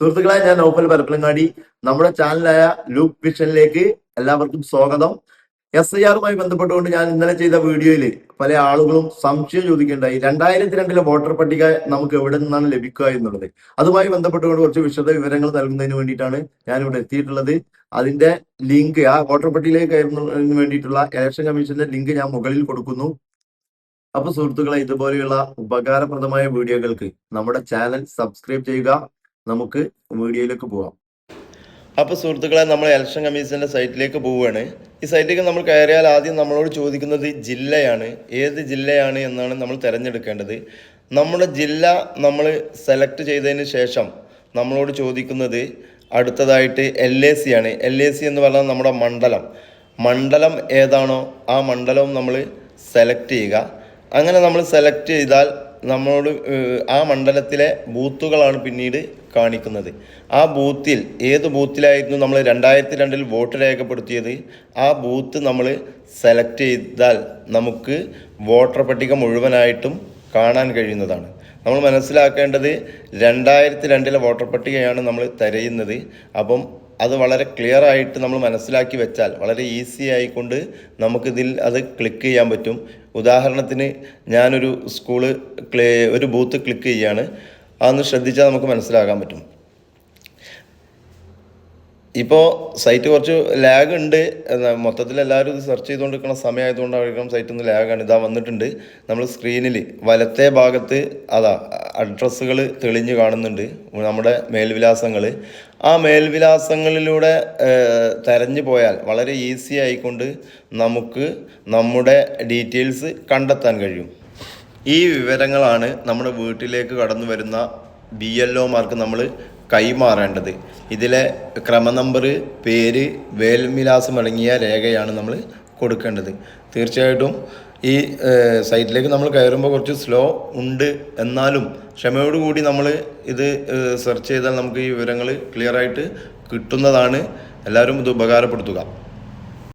സുഹൃത്തുക്കളെ ഞാൻ നോഫൽ പരപ്പലങ്ങാടി നമ്മുടെ ചാനലായ ലൂപ്പ് വിഷനിലേക്ക് എല്ലാവർക്കും സ്വാഗതം. എസ് ഐ ആറുമായി ബന്ധപ്പെട്ടുകൊണ്ട് ഞാൻ ഇന്നലെ ചെയ്ത വീഡിയോയിൽ പല ആളുകളും സംശയം ചോദിക്കുകയുണ്ടായി. രണ്ടായിരത്തി രണ്ടിലെ വോട്ടർ പട്ടിക നമുക്ക് എവിടെ നിന്നാണ് ലഭിക്കുക എന്നുള്ളത്? അതുമായി ബന്ധപ്പെട്ടുകൊണ്ട് കുറച്ച് വിശദ വിവരങ്ങൾ നൽകുന്നതിന് വേണ്ടിയിട്ടാണ് ഞാൻ ഇവിടെ എത്തിയിട്ടുള്ളത്. അതിന്റെ ലിങ്ക് ആ വോട്ടർ പട്ടികയിലേക്ക് കയറുന്നതിന് വേണ്ടിയിട്ടുള്ള ഇലക്ഷൻ കമ്മീഷന്റെ ലിങ്ക് ഞാൻ മുകളിൽ കൊടുക്കുന്നു. അപ്പൊ സുഹൃത്തുക്കളെ ഇതുപോലെയുള്ള ഉപകാരപ്രദമായ വീഡിയോകൾക്ക് നമ്മുടെ ചാനൽ സബ്സ്ക്രൈബ് ചെയ്യുക. നമുക്ക് വീഡിയോയിലേക്ക് പോവാം. അപ്പോൾ സുഹൃത്തുക്കളെ നമ്മൾ ഇലക്ഷൻ കമ്മീഷന്റെ സൈറ്റിലേക്ക് പോവുകയാണ്. ഈ സൈറ്റിലേക്ക് നമ്മൾ കയറിയാൽ ആദ്യം നമ്മളോട് ചോദിക്കുന്നത് ജില്ലയാണ്. ഏത് ജില്ലയാണ് എന്നാണ് നമ്മൾ തിരഞ്ഞെടുക്കേണ്ടത്. നമ്മുടെ ജില്ല നമ്മൾ സെലക്ട് ചെയ്തതിന് ശേഷം നമ്മളോട് ചോദിക്കുന്നത് അടുത്തതായിട്ട് എൽ എ സി ആണ്. എൽ എ സി എന്ന് പറഞ്ഞാൽ നമ്മുടെ മണ്ഡലം. മണ്ഡലം ഏതാണോ ആ മണ്ഡലവും നമ്മൾ സെലക്ട് ചെയ്യുക. അങ്ങനെ നമ്മൾ സെലക്ട് ചെയ്താൽ നമ്മളോട് ആ മണ്ഡലത്തിലെ ബൂത്തുകളാണ് പിന്നീട് കാണിക്കുന്നത്. ആ ബൂത്തിൽ ഏത് ബൂത്തിലായിരുന്നു നമ്മൾ രണ്ടായിരത്തി രണ്ടിൽ വോട്ട് രേഖപ്പെടുത്തിയത്? ആ ബൂത്ത് നമ്മൾ സെലക്ട് ചെയ്താൽ നമുക്ക് വോട്ടർ പട്ടിക മുഴുവനായിട്ടും കാണാൻ കഴിയുന്നതാണ്. നമ്മൾ മനസ്സിലാക്കേണ്ടത് രണ്ടായിരത്തി രണ്ടിലെ വോട്ടർ പട്ടികയാണ് നമ്മൾ തിരയുന്നത്. അപ്പം അത് വളരെ ക്ലിയർ ആയിട്ട് നമ്മൾ മനസ്സിലാക്കി വെച്ചാൽ വളരെ ഈസി ആയിക്കൊണ്ട് നമുക്കിതിൽ അത് ക്ലിക്ക് ചെയ്യാൻ പറ്റും. ഉദാഹരണത്തിന് ഞാനൊരു സ്കൂൾ ക്ലേ ഒരു ബൂത്ത് ക്ലിക്ക് ചെയ്യാണ്. അതൊന്ന് ശ്രദ്ധിച്ചാൽ നമുക്ക് മനസ്സിലാക്കാൻ പറ്റും. ഇപ്പോൾ സൈറ്റ് കുറച്ച് ലാഗ് ഉണ്ട്. മൊത്തത്തിൽ എല്ലാവരും ഇത് സെർച്ച് ചെയ്തുകൊണ്ടിരിക്കുന്ന സമയമായതുകൊണ്ടായിരിക്കണം സൈറ്റ് ഒന്ന് ലാഗാണ് ഇതാ വന്നിട്ടുണ്ട്. നമ്മൾ സ്ക്രീനിൽ വലത്തെ ഭാഗത്ത് അതാ അഡ്രസ്സുകൾ തെളിഞ്ഞു കാണുന്നുണ്ട്. നമ്മുടെ മേൽവിലാസങ്ങൾ. ആ മേൽവിലാസങ്ങളിലൂടെ തെരഞ്ഞു പോയാൽ വളരെ ഈസി ആയിക്കൊണ്ട് നമുക്ക് നമ്മുടെ ഡീറ്റെയിൽസ് കണ്ടെത്താൻ കഴിയും. ഈ വിവരങ്ങളാണ് നമ്മുടെ വീട്ടിലേക്ക് കടന്നു വരുന്ന ബി എൽ ഒമാർക്ക് നമ്മൾ കൈമാറേണ്ടത്. ഇതിലെ ക്രമനമ്പർ പേര് വേൽവിലാസം അടങ്ങിയ രേഖയാണ് നമ്മൾ കൊടുക്കേണ്ടത്. തീർച്ചയായിട്ടും ഈ സൈറ്റിലേക്ക് നമ്മൾ കയറുമ്പോൾ കുറച്ച് സ്ലോ ഉണ്ട് എന്നാലും ക്ഷമയോടുകൂടി നമ്മൾ ഇത് സെർച്ച് ചെയ്താൽ നമുക്ക് ഈ വിവരങ്ങൾ ക്ലിയർ ആയിട്ട് കിട്ടുന്നതാണ്. എല്ലാവരും ഇത് ഉപകാരപ്പെടുത്തുക.